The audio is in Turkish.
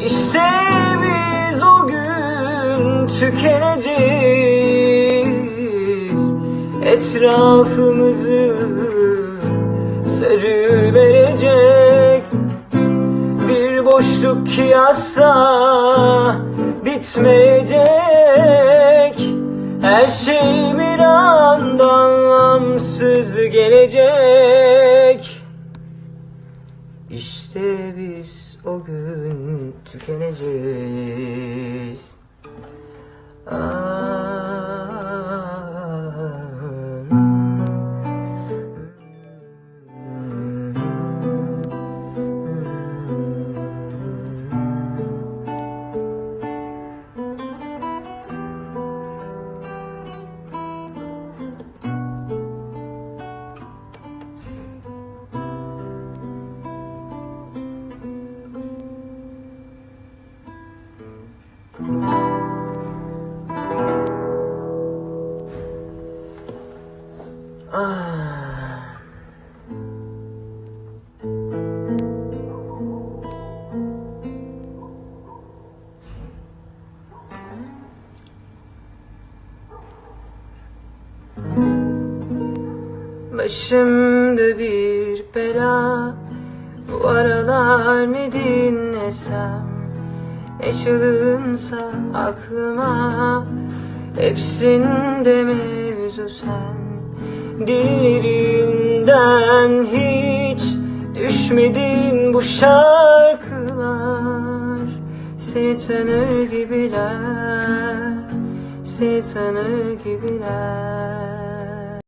İşte biz o gün tükeneceğiz. Etrafımızı sarı verecek. Bir boşluk ki asla bitmeyecek. Her şey bir anda anlamsız gelecek İşte biz o gün tükeneceğiz. Ah. Başımda bir bela Bu aralar ne dinlesem Ne çalınsa aklıma Hepsinde mevzu sen Dillerinden hiç düşmedin bu şarkılar. Seni gibiler Seni gibiler